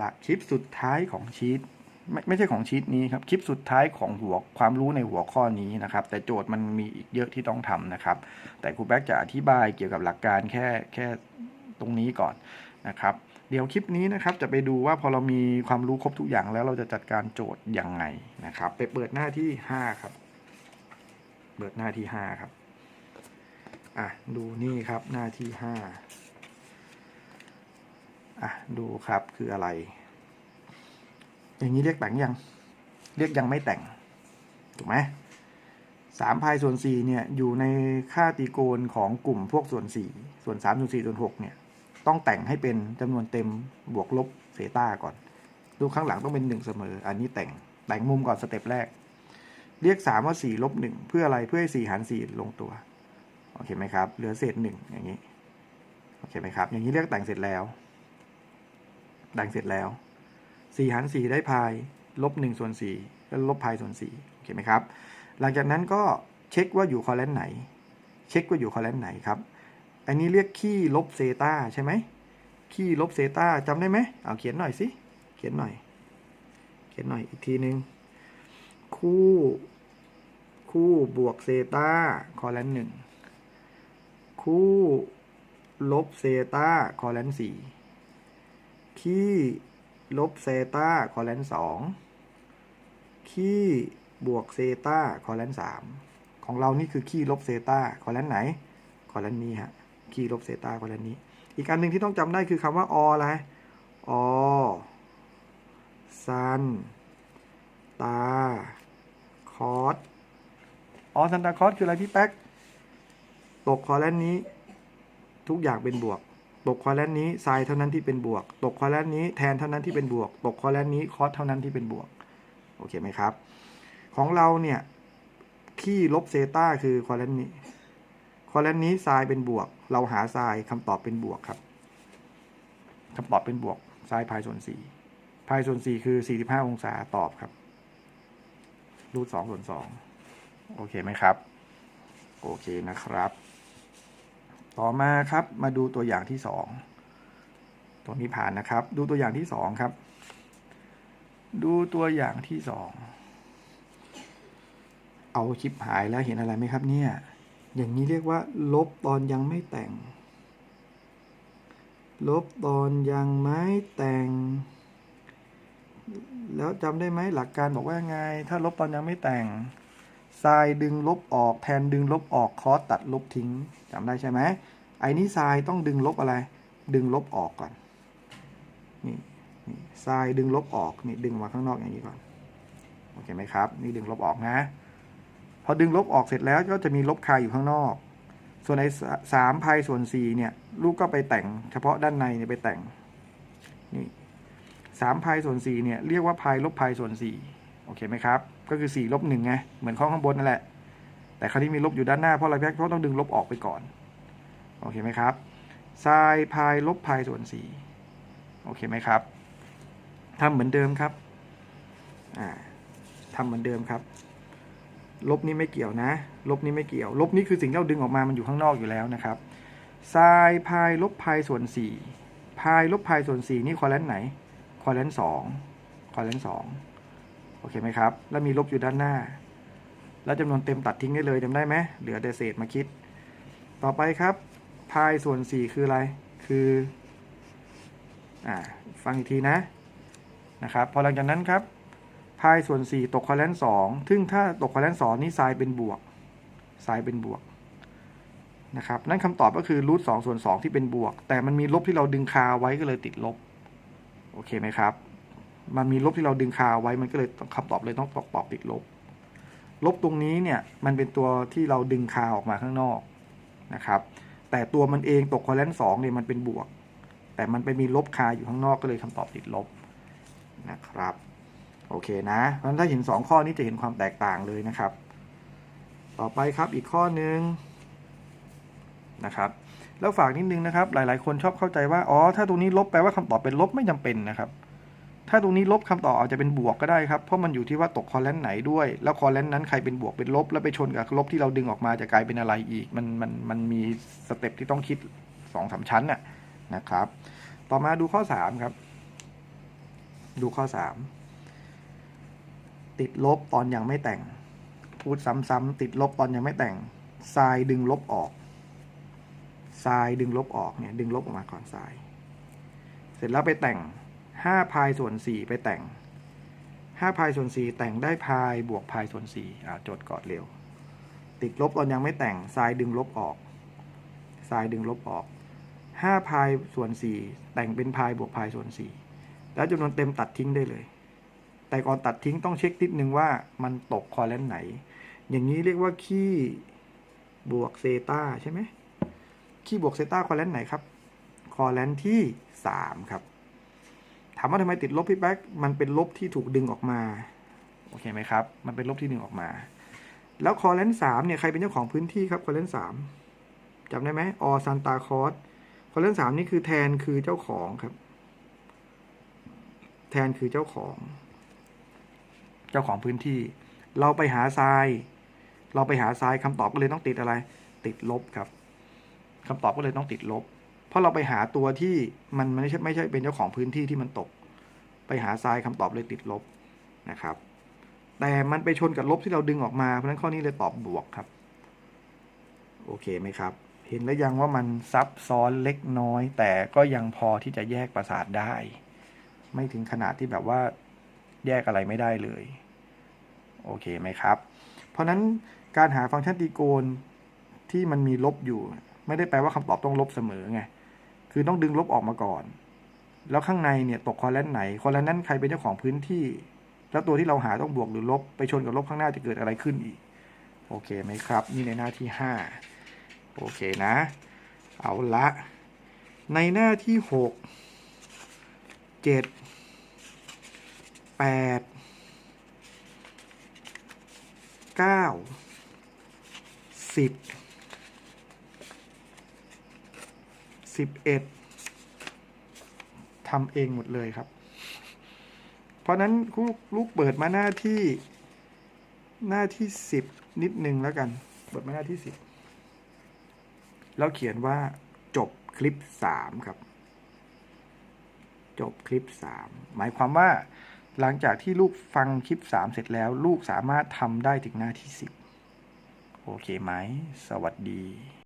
ละคลิปสุดท้ายของชีตไม่ไม่ใช่ของชีตนี้ครับคลิปสุดท้ายของหัวความรู้ในหัวข้อนี้นะครับ แต่โจทย์มันมีอีกเยอะที่ต้องทำนะครับ แต่ครูแบ็กจะอธิบายเกี่ยวกับหลักการแค่แค่ตรงนี้ก่อนนะครับเดี๋ยวคลิปนี้นะครับจะไปดูว่าพอเรามีความรู้ครบทุกอย่างแล้วเราจะจัดการโจทย์ยังไงนะครับ ไปเปิดหน้าที่5ครับเปิดหน้าที่5ครับอะดูนี่ครับหน้าที่5 อะดูครับคืออะไร อย่างนี้เรียกแต่งยัง เรียกยังไม่แต่ง ถูกไหมสามพายส่วนสี่เนี่ยอยู่ในค่าตีโกณของกลุ่มพวกส่วนสี่ส่วนสามส่วนสี่ส่วนหกเนี่ยต้องแต่งให้เป็นจำนวนเต็มบวกลบเซต้าก่อนดูข้างหลังต้องเป็นหนึ่งเสมอ อันนี้แต่งแต่งมุมก่อนสเต็ปแรก เรียกสามว่าสี่ลบหนึ่งเพื่ออะไรเพื่อให้สี่หารสี่ลงตัวโอเคไหมครับเหลือเศษหนึ่งอย่างนี้โอเคไหมครับ อย่างนี้เรียกแต่งเสร็จแล้ว แต่งเสร็จแล้วสี่หารสี่ได้พายลบหนึ่งส่วนสี่แล้วลบพายส่วนสี่โอเคไหมครับ หลังจากนั้นก็เช็คว่าอยู่คอลเลนไหน เช็คว่าอยู่คอลเลนไหนครับ อันนี้เรียกขี้ลบเซตาใช่ไหมขี้ลบเซตาจำได้ไหมเอาเขียนหน่อยสิ เขียนหน่อย เขียนหน่อยอีกทีหนึ่งคู่ คู่บวกเซตาคอลเลนหนึ่งคู่ลบเซตาคอลเลนสี่ ขี้ลบเซตาคอเลนสองขี้บวกเซตาคอเลนสามของเรานี่คือขี้ลบเซตาคอเลนไหนคอเลนนี้ฮะขี้ลบเซตาคอเลนนี้ อีกอันหนึ่งที่ต้องจำได้คือคำว่าออะไรอซันตาคอสอซันตาคอสคืออะไรพี่แป๊กตกคอเลนนี้ ทุกอย่างเป็นบวก ตกคอแลนนี้ไซน์เท่านั้นที่เป็นบวก ตกคอแลนนี้แทนเท่านั้นที่เป็นบวก ตกคอแลนนี้คอสเท่านั้นที่เป็นบวก โอเคไหมครับ ของเราเนี่ยขี้ลบเซต้าคือคอแลนนี้ คอแลนนี้ไซน์เป็นบวก เราหาไซน์คำตอบเป็นบวกครับคำตอบเป็นบวกไซน์พายส่วนสี่พายส่วนสี่คือสี่สิบห้าองศาตอบครับรูทสองส่วนสองโอเคไหมครับ โอเคนะครับ ต่อมาครับมาดูตัวอย่างที่สองตัวนี้ผ่านนะครับ ดูตัวอย่างที่สองครับ ดูตัวอย่างที่สองเอาชิปหายแล้วเห็นอะไรไหมครับเนี่ย อย่างนี้เรียกว่า ลบตอนยังไม่แต่ง ลบตอนยังไม่แต่ง แล้วจำได้ไหมหลักการบอกว่ายังไง ถ้าลบตอนยังไม่แต่ง ทรายดึงลบออกแทนดึงลบออกคอสตัดลบทิ้งจำได้ใช่ไหมไอ้นี่ทรายต้องดึงลบอะไร ดึงลบออกก่อนนี่นี่ทรายดึงลบออกนี่ดึงมาข้างนอกอย่างนี้ก่อนโอเคไหมครับ นี่ดึงลบออกนะ พอดึงลบออกเสร็จแล้วก็จะมีลบคาอยู่ข้างนอก ส่วนไอ้สามพายส่วนสี่เนี่ยลูกก็ไปแต่งเฉพาะด้านในเนี่ยไปแต่งนี่สามพายส่วนสี่เนี่ยเรียกว่าพายลบพายส่วนสี่โอเคไหมครับ ก็คือสี่ลบหนึ่งไงเหมือนข้อข้างบนนั่นแหละ แต่คราวนี้มีลบอยู่ด้านหน้าเพราะอะไรเพราะต้องดึงลบออกไปก่อน โอเคไหมครับไซน์พายลบพายส่วนสี่โอเคไหมครับทำเหมือนเดิมครับอ่าทำเหมือนเดิมครับ ลบนี้ไม่เกี่ยวนะ ลบนี้ไม่เกี่ยว ลบนี้คือสิ่งที่เราดึงออกมามันอยู่ข้างนอกอยู่แล้วนะครับไซน์พายลบพายส่วนสี่พายลบพายส่วนสี่นี่คอลเลนไหนคอลเลนสองคอลเลนสอง โอเคไหมครับ แล้วมีลบอยู่ด้านหน้า แล้วจำนวนเต็มตัดทิ้งได้เลยจำได้ไหมเหลือแต่เศษมาคิด ต่อไปครับพายส่วน 4 คืออะไร คืออ่าฟังอีกทีนะนะครับ พอหลังจากนั้นครับพายส่วน 4 ตกคอเลนสองซึ่งถ้าตกคอเลนสองนี่ไซน์เป็นบวกไซน์เป็นบวกนะครับ นั่นคำตอบก็คือรูทสองส่วนสองที่เป็นบวก แต่มันมีลบที่เราดึงคาไว้ก็เลยติดลบ โอเคไหมครับ มันมีลบที่เราดึงคาไว้มันก็เลยคำตอบเลยต้องตอบตอบติดลบ ลบตรงนี้เนี่ยมันเป็นตัวที่เราดึงคาออกมาข้างนอกนะครับ แต่ตัวมันเองตกคอเลนสองเนี่ยมันเป็นบวก แต่มันไปมีลบคาอยู่ข้างนอกก็เลยคำตอบติดลบนะครับโอเคนะเพราะฉะนั้นถ้าเห็น 2 ข้อนี้จะเห็นความแตกต่างเลยนะครับ ต่อไปครับอีกข้อหนึ่งนะครับ แล้วฝากนิดนึงนะครับ หลาย ๆ คนชอบเข้าใจว่า อ๋อ ถ้าตรงนี้ลบแปลว่าคำตอบเป็นลบไม่จำเป็นนะครับ ถ้าตรงนี้ลบคำตอบอาจจะเป็นบวกก็ได้ครับ เพราะมันอยู่ที่ว่าตกคอเลนไหนด้วย แล้วคอเลนนั้นใครเป็นบวกเป็นลบ แล้วไปชนกับลบที่เราดึงออกมาจะกลายเป็นอะไรอีก มันมันมันมีสเต็ปที่ต้องคิดสองสาชั้นน่ะนะครับ ต่อมาดูข้อ 3 ครับ ดูข้อสามติดลบตอนยังไม่แต่ง พูดซ้ำๆติดลบตอนยังไม่แต่งทรายดึงลบออกทรายดึงลบออกเนี่ยดึงลบออกมาก่อนทราย เสร็จแล้วไปแต่ง ห้าพายส่วนสี่ไปแต่งห้าพายส่วนสี่แต่งได้พายบวกพายส่วนสี่อ่าจดกอนเร็ว ติดลบตอนยังไม่แต่งทรายดึงลบออกทรายดึงลบออกห้าพายส่วนสี่แต่งเป็นพายบวกพายส่วนสี่แล้วจำนวนเต็มตัดทิ้งได้เลย แต่ก่อนตัดทิ้งต้องเช็คนิดนึงว่ามันตกคอแลนไหน อย่างนี้เรียกว่าขี้บวกเซตาใช่ไหมขี้บวกเซตาคอแลนไหนครับ คอแลนที่สามครับามว่าทำไมติดลบพี่แบ๊กมันเป็นลบที่ถูกดึงออกมา โอเคไหมครับ มันเป็นลบที่ดึงออกมา แล้วคอแลนสามเนี่ยใครเป็นเจ้าของพื้นที่ครับคอแลนสามจำได้ไหมออซันตาคอสคอแลนสามนี่คือแทนคือเจ้าของครับ แทนคือเจ้าของ เจ้าของพื้นที่ เราไปหาทราย เราไปหาทรายคำตอบก็เลยต้องติดอะไร ติดลบครับคำตอบก็เลยต้องติดลบ เพราะเราไปหาตัวที่มันไม่ใช่ไม่ใช่เป็นเจ้าของพื้นที่ที่มันตก ไปหาทรายคำตอบเลยติดลบนะครับ แต่มันไปชนกับลบที่เราดึงออกมา เพราะฉะนั้นข้อนี้เลยตอบบวกครับ โอเคไหมครับ เห็นแล้วยังว่ามันซับซ้อนเล็กน้อย แต่ก็ยังพอที่จะแยกประสาทได้ ไม่ถึงขนาดที่แบบว่าแยกอะไรไม่ได้เลย โอเคไหมครับ เพราะฉะนั้นการหาฟังก์ชันตรีโกณที่มันมีลบอยู่ ไม่ได้แปลว่าคำตอบต้องลบเสมอไง คือต้องดึงลบออกมาก่อน แล้วข้างในเนี่ยตกคอลันไหน คอลันนั้นใครเป็นเจ้าของพื้นที่ แล้วตัวที่เราหาต้องบวกหรือลบไปชนกับลบข้างหน้าจะเกิดอะไรขึ้นอีก โอเคไหมครับ นี่ในหน้าที่ 5 โอเคนะ เอาละ ในหน้าที่ 6 7 8 9 10 สิบเอ็ดทำเองหมดเลยครับ เพราะนั้นลูกลูกเปิดมาหน้าที่หน้าที่สิบนิดนึงแล้วกัน เปิดมาหน้าที่สิบแล้วเขียนว่าจบคลิปสามครับ จบคลิปสามหมายความว่าหลังจากที่ลูกฟังคลิปสามเสร็จแล้ว ลูกสามารถทำได้ถึงหน้าที่สิบโอเคไหม สวัสดี